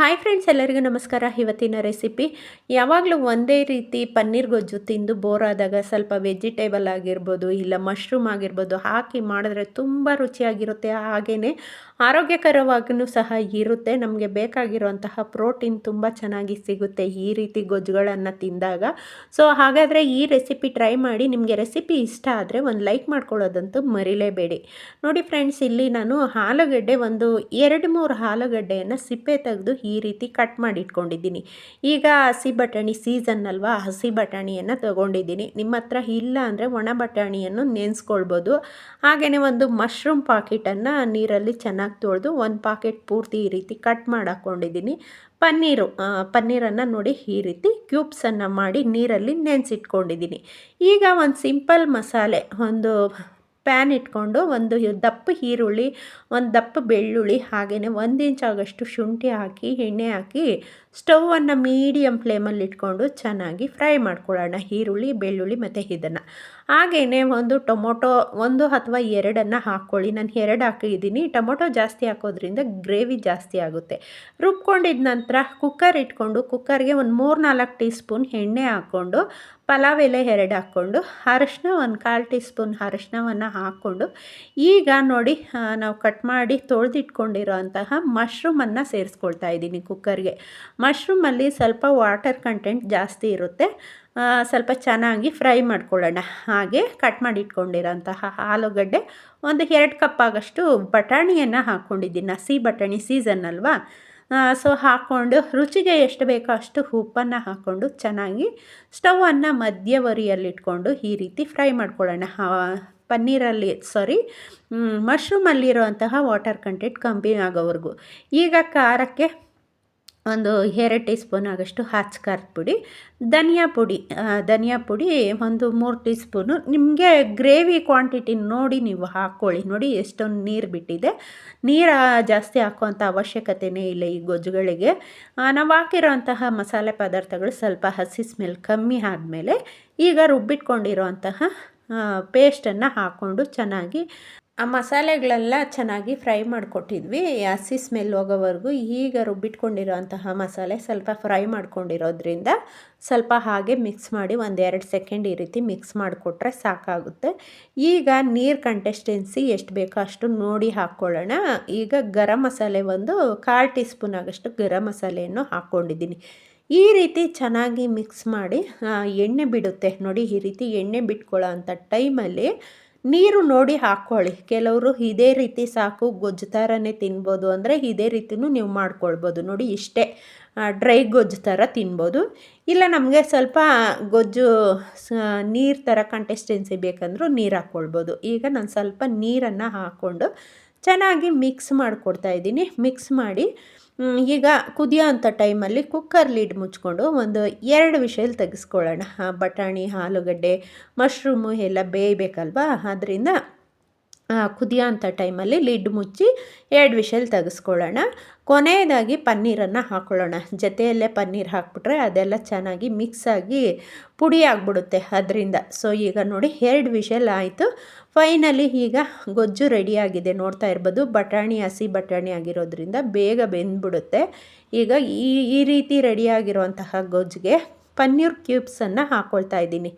Hi friends ಎಲ್ಲರಿಗೂ ನಮಸ್ಕಾರ. ಇವತ್ತಿನ ರೆಸಿಪಿ ಯಾವಾಗಲೂ ಒಂದೇ ರೀತಿ ಪನ್ನೀರ್ ಗೊಜ್ಜು ತಿಂದು ಬೋರ್ ಆದಾಗ ಸ್ವಲ್ಪ ವೆಜಿಟೇಬಲ್ ಆಗಿರ್ಬೋದು, ಇಲ್ಲ ಮಶ್ರೂಮ್ ಆಗಿರ್ಬೋದು ಹಾಕಿ ಮಾಡಿದ್ರೆ ತುಂಬ ರುಚಿಯಾಗಿರುತ್ತೆ. ಹಾಗೆಯೇ ಆರೋಗ್ಯಕರವಾಗೂ ಸಹ ಇರುತ್ತೆ. ನಮಗೆ ಬೇಕಾಗಿರುವಂತಹ ಪ್ರೋಟೀನ್ ತುಂಬ ಚೆನ್ನಾಗಿ ಸಿಗುತ್ತೆ ಈ ರೀತಿ ಗೊಜ್ಜುಗಳನ್ನು ತಿಂದಾಗ. ಸೊ ಹಾಗಾದರೆ ಈ ರೆಸಿಪಿ ಟ್ರೈ ಮಾಡಿ. ನಿಮಗೆ ರೆಸಿಪಿ ಇಷ್ಟ ಆದರೆ ಒಂದು ಲೈಕ್ ಮಾಡ್ಕೊಳ್ಳೋದಂತೂ ಮರಿಲೇಬೇಡಿ. ನೋಡಿ ಫ್ರೆಂಡ್ಸ್, ಇಲ್ಲಿ ನಾನು ಆಲೂಗಡ್ಡೆ ಒಂದು ಎರಡು ಮೂರು ಆಲೂಗಡ್ಡೆಯನ್ನು ಸಿಪ್ಪೆ ತೆಗೆದು ಈ ರೀತಿ ಕಟ್ ಮಾಡಿ ಇಟ್ಕೊಂಡಿದ್ದೀನಿ ಈಗ ಹಸಿ ಬಟಾಣಿ ಸೀಸನ್ ಅಲ್ವಾ, ಹಸಿ ಬಟಾಣಿಯನ್ನು ತೊಗೊಂಡಿದ್ದೀನಿ. ನಿಮ್ಮ ಹತ್ರ ಇಲ್ಲ ಅಂದರೆ ಒಣ ಬಟಾಣಿಯನ್ನು ನೆನೆಸ್ಕೊಳ್ಬೋದು. ಹಾಗೆಯೇ ಒಂದು ಮಶ್ರೂಮ್ ಪಾಕೆಟನ್ನು ನೀರಲ್ಲಿ ಚೆನ್ನಾಗಿ ತೊಳೆದು ಒಂದು ಪಾಕೆಟ್ ಪೂರ್ತಿ ಈ ರೀತಿ ಕಟ್ ಮಾಡಿ ಪನ್ನೀರು ಪನ್ನೀರನ್ನು ನೋಡಿ ಈ ರೀತಿ ಕ್ಯೂಬ್ಸನ್ನು ಮಾಡಿ ನೀರಲ್ಲಿ ನೆನೆಸಿಟ್ಕೊಂಡಿದ್ದೀನಿ. ಈಗ ಒಂದು ಸಿಂಪಲ್ ಮಸಾಲೆ, ಒಂದು ಪ್ಯಾನ್ ಇಟ್ಕೊಂಡು ಒಂದು ದಪ್ಪ ಈರುಳ್ಳಿ, ಒಂದು ದಪ್ಪ ಬೆಳ್ಳುಳ್ಳಿ ಹಾಗೆಯೇ ಒಂದು ಇಂಚ್ ಆಗಷ್ಟು ಶುಂಠಿ ಹಾಕಿ, ಎಣ್ಣೆ ಹಾಕಿ ಸ್ಟವನ್ನು ಮೀಡಿಯಮ್ ಫ್ಲೇಮಲ್ಲಿ ಇಟ್ಕೊಂಡು ಚೆನ್ನಾಗಿ ಫ್ರೈ ಮಾಡ್ಕೊಳ್ಳೋಣ. ಈರುಳ್ಳಿ, ಬೆಳ್ಳುಳ್ಳಿ ಮತ್ತು ಇದನ್ನು. ಹಾಗೆಯೇ ಒಂದು ಟೊಮೊಟೊ ಒಂದು ಅಥವಾ ಎರಡನ್ನು ಹಾಕ್ಕೊಳ್ಳಿ. ನಾನು ಎರಡು ಹಾಕಿದ್ದೀನಿ. ಟೊಮೊಟೊ ಜಾಸ್ತಿ ಹಾಕೋದ್ರಿಂದ ಗ್ರೇವಿ ಜಾಸ್ತಿ ಆಗುತ್ತೆ. ರುಬ್ಕೊಂಡಿದ ನಂತರ ಕುಕ್ಕರ್ ಇಟ್ಕೊಂಡು, ಕುಕ್ಕರ್ಗೆ ಒಂದು ಮೂರು ನಾಲ್ಕು ಟೀ ಸ್ಪೂನ್ ಎಣ್ಣೆ ಹಾಕ್ಕೊಂಡು, ಪಲಾವ್ ಎಲೆ ಎರಡು ಹಾಕ್ಕೊಂಡು, ಅರಶಿನ ಒಂದು ಕಾಲು ಟೀ ಸ್ಪೂನ್ ಅರಶಿನವನ್ನು ಹಾಕ್ಕೊಂಡು, ಈಗ ನೋಡಿ ನಾವು ಕಟ್ ಮಾಡಿ ತೊಳೆದಿಟ್ಕೊಂಡಿರೋ ಅಂತಹ ಮಶ್ರೂಮನ್ನು ಸೇರಿಸ್ಕೊಳ್ತಾ ಇದ್ದೀನಿ ಕುಕ್ಕರ್ಗೆ. ಮಶ್ರೂಮಲ್ಲಿ ಸ್ವಲ್ಪ ವಾಟರ್ ಕಂಟೆಂಟ್ ಜಾಸ್ತಿ ಇರುತ್ತೆ. ಸ್ವಲ್ಪ ಚೆನ್ನಾಗಿ ಫ್ರೈ ಮಾಡ್ಕೊಳ್ಳೋಣ. ಹಾಗೆ ಕಟ್ ಮಾಡಿ ಇಟ್ಕೊಂಡಿರೋಂತಹ ಆಲೂಗಡ್ಡೆ ಒಂದು ಎರಡು ಕಪ್ ಆಗಷ್ಟು ಬಟಾಣಿಯನ್ನು ಹಾಕ್ಕೊಂಡಿದ್ದೀನಿ. ಹಸಿ ಬಟಾಣಿ ಸೀಸನ್ ಅಲ್ವಾ? ಸೊ ಹಾಕ್ಕೊಂಡು ರುಚಿಗೆ ಎಷ್ಟು ಬೇಕೋ ಅಷ್ಟು ಉಪ್ಪನ್ನು ಹಾಕ್ಕೊಂಡು ಚೆನ್ನಾಗಿ ಸ್ಟವನ್ನು ಮಧ್ಯವರಿಯಲ್ಲಿಟ್ಕೊಂಡು ಈ ರೀತಿ ಫ್ರೈ ಮಾಡ್ಕೊಳ್ಳೋಣ. ಪನ್ನೀರಲ್ಲಿ ಸಾರಿ ಮಶ್ರೂಮಲ್ಲಿರುವಂತಹ ವಾಟರ್ ಕಂಟೆಂಟ್ ಕಮ್ಮಿ ಆಗೋವರೆಗೂ. ಈಗ ಖಾರಕ್ಕೆ ಒಂದು ಎರಡು ಟೀ ಸ್ಪೂನ್ ಆಗೋಷ್ಟು ಖಾರದ ಪುಡಿ, ಧನಿಯಾ ಪುಡಿ ಧನಿಯಾ ಪುಡಿ ಒಂದು ಮೂರು ಟೀ ಸ್ಪೂನು ನಿಮಗೆ ಗ್ರೇವಿ ಕ್ವಾಂಟಿಟಿ ನೋಡಿ ನೀವು ಹಾಕ್ಕೊಳ್ಳಿ. ನೋಡಿ ಎಷ್ಟೊಂದು ನೀರು ಬಿಟ್ಟಿದೆ. ನೀರು ಜಾಸ್ತಿ ಹಾಕುವಂಥ ಅವಶ್ಯಕತೆಯೇ ಇಲ್ಲ ಈ ಗೊಜ್ಜುಗಳಿಗೆ. ನಾವು ಹಾಕಿರೋಂತಹ ಮಸಾಲೆ ಪದಾರ್ಥಗಳು ಸ್ವಲ್ಪ ಹಸಿ ಸ್ಮೆಲ್ ಕಮ್ಮಿ ಆದಮೇಲೆ ಈಗ ರುಬ್ಬಿಟ್ಕೊಂಡಿರೋಂತಹ ಪೇಸ್ಟನ್ನು ಹಾಕ್ಕೊಂಡು ಚೆನ್ನಾಗಿ ಆ ಮಸಾಲೆಗಳೆಲ್ಲ ಚೆನ್ನಾಗಿ ಫ್ರೈ ಮಾಡಿಕೊಟ್ಟಿದ್ವಿ. ಹಸಿ ಸ್ಮೆಲ್ ಹೋಗೋವರೆಗೂ ಈಗ ರುಬ್ಬಿಟ್ಕೊಂಡಿರೋಂತಹ ಮಸಾಲೆ ಸ್ವಲ್ಪ ಫ್ರೈ ಮಾಡ್ಕೊಂಡಿರೋದ್ರಿಂದ ಸ್ವಲ್ಪ ಹಾಗೆ ಮಿಕ್ಸ್ ಮಾಡಿ ಒಂದು ಎರಡು ಸೆಕೆಂಡ್ ಈ ರೀತಿ ಮಿಕ್ಸ್ ಮಾಡಿಕೊಟ್ರೆ ಸಾಕಾಗುತ್ತೆ. ಈಗ ನೀರು ಕಂಟೆಸ್ಟೆನ್ಸಿ ಎಷ್ಟು ಬೇಕೋ ಅಷ್ಟು ನೋಡಿ ಹಾಕ್ಕೊಳ್ಳೋಣ. ಈಗ ಗರಂ ಮಸಾಲೆ ಒಂದು ಕಾಲು ಟೀ ಸ್ಪೂನ್ ಆಗಷ್ಟು ಗರಂ ಮಸಾಲೆಯನ್ನು ಹಾಕ್ಕೊಂಡಿದ್ದೀನಿ. ಈ ರೀತಿ ಚೆನ್ನಾಗಿ ಮಿಕ್ಸ್ ಮಾಡಿ ಎಣ್ಣೆ ಬಿಡುತ್ತೆ. ನೋಡಿ ಈ ರೀತಿ ಎಣ್ಣೆ ಬಿಟ್ಕೊಳ್ಳೋ ಅಂಥ ಟೈಮಲ್ಲಿ ನೀರು ನೋಡಿ ಹಾಕ್ಕೊಳ್ಳಿ ಕೆಲವರು ಇದೇ ರೀತಿ ಸಾಕು ಗೊಜ್ಜು ಥರನೇ ತಿನ್ಬೋದು ಅಂದರೆ ಇದೇ ರೀತಿಯೂ ನೀವು ಮಾಡ್ಕೊಳ್ಬೋದು. ನೋಡಿ ಇಷ್ಟೇ ಡ್ರೈ ಗೊಜ್ಜು ಥರ ತಿನ್ಬೋದು. ಇಲ್ಲ ನಮಗೆ ಸ್ವಲ್ಪ ಗೊಜ್ಜು ನೀರು ಥರ ಕಂಟೆಸ್ಟೆನ್ಸಿ ಬೇಕಂದರೂ ನೀರು ಹಾಕ್ಕೊಳ್ಬೋದು ಈಗ ನಾನು ಸ್ವಲ್ಪ ನೀರನ್ನು ಹಾಕ್ಕೊಂಡು ಚೆನ್ನಾಗಿ ಮಿಕ್ಸ್ ಮಾಡಿಕೊಡ್ತಾ ಇದ್ದೀನಿ. ಮಿಕ್ಸ್ ಮಾಡಿ ಈಗ ಕುದಿಯೋ ಅಂಥ ಟೈಮಲ್ಲಿ ಕುಕ್ಕರ್ ಲಿಡ್ ಮುಚ್ಕೊಂಡು ಒಂದು ಎರಡು ವಿಷಲ್ ತೆಗೆಸ್ಕೊಳ್ಳೋಣ. ಬಟಾಣಿ, ಆಲೂಗಡ್ಡೆ ಮಶ್ರೂಮು ಎಲ್ಲ ಬೇಯಬೇಕಲ್ವಾ? ಅದರಿಂದ ಕುದಿಯೋ ಅಂಥ ಟೈಮಲ್ಲಿ ಲಿಡ್ ಮುಚ್ಚಿ ಎರಡು ವಿಷಲ್ ತೆಗೆಸ್ಕೊಳ್ಳೋಣ. ಕೊನೆಯದಾಗಿ ಪನ್ನೀರನ್ನು ಹಾಕ್ಕೊಳ್ಳೋಣ ಜೊತೆಯಲ್ಲೇ ಪನ್ನೀರ್ ಹಾಕ್ಬಿಟ್ರೆ ಅದೆಲ್ಲ ಚೆನ್ನಾಗಿ ಮಿಕ್ಸಾಗಿ ಪುಡಿ ಆಗಿಬಿಡುತ್ತೆ. ಅದರಿಂದ ಸೊ ಈಗ ನೋಡಿ, ಎರಡು ವಿಷಲ್ ಆಯಿತು. ಫೈನಲಿ ಈಗ ಗೊಜ್ಜು ರೆಡಿಯಾಗಿದೆ. ನೋಡ್ತಾ ಇರ್ಬೋದು, ಬಟಾಣಿ, ಹಸಿ ಬಟಾಣಿ ಆಗಿರೋದ್ರಿಂದ ಬೇಗ ಬೆಂದ್ಬಿಡುತ್ತೆ. ಈಗ ಈ ಈ ರೀತಿ ರೆಡಿಯಾಗಿರುವಂತಹ ಗೊಜ್ಜಿಗೆ ಪನ್ನೀರ್ ಕ್ಯೂಬ್ಸನ್ನು ಹಾಕ್ಕೊಳ್ತಾ ಇದ್ದೀನಿ.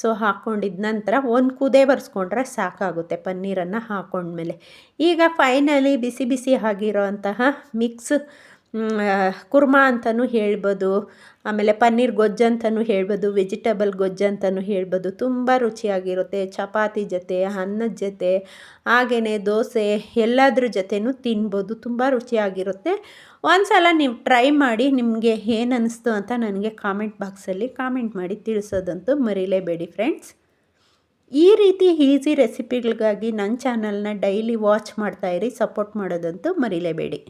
ಸೊ ಹಾಕ್ಕೊಂಡಿದ ನಂತರ ಒಂದು ಕುದೆ ಬರ್ಸ್ಕೊಂಡ್ರೆ ಸಾಕಾಗುತ್ತೆ ಪನ್ನೀರನ್ನು ಹಾಕ್ಕೊಂಡ್ಮೇಲೆ ಈಗ ಫೈನಲಿ ಬಿಸಿ ಬಿಸಿ ಆಗಿರೋ ಅಂತಹ ಮಿಕ್ಸ್ ಕುರ್ಮಾ ಅಂತಲೂ ಹೇಳ್ಬೋದು. ಆಮೇಲೆ ಪನ್ನೀರ್ ಗೊಜ್ಜು ಅಂತಲೂ ಹೇಳ್ಬೋದು. ವೆಜಿಟೇಬಲ್ ಗೊಜ್ಜು ಅಂತಲೂ ಹೇಳ್ಬೋದು. ತುಂಬ ರುಚಿಯಾಗಿರುತ್ತೆ. ಚಪಾತಿ ಜೊತೆ, ಅನ್ನದ ಜೊತೆ ಹಾಗೆಯೇ ದೋಸೆ, ಎಲ್ಲದ್ರ ಜೊತೆನೂ ತಿನ್ಬೋದು. ತುಂಬ ರುಚಿಯಾಗಿರುತ್ತೆ. ಒಂದು ಸಲ ನೀವು ಟ್ರೈ ಮಾಡಿ ನಿಮಗೆ ಏನು ಅನ್ನಿಸ್ತು ಅಂತ ನನಗೆ ಕಾಮೆಂಟ್ ಬಾಕ್ಸಲ್ಲಿ ಕಾಮೆಂಟ್ ಮಾಡಿ ತಿಳಿಸೋದಂತೂ ಮರಿಲೇಬೇಡಿ ಫ್ರೆಂಡ್ಸ್. ಈ ರೀತಿ ಈಸಿ ರೆಸಿಪಿಗಳಿಗಾಗಿ ನನ್ನ ಚಾನಲ್ನ ಡೈಲಿ ವಾಚ್ ಮಾಡ್ತಾಯಿರಿ ಸಪೋರ್ಟ್ ಮಾಡೋದಂತೂ ಮರಿಲೇಬೇಡಿ.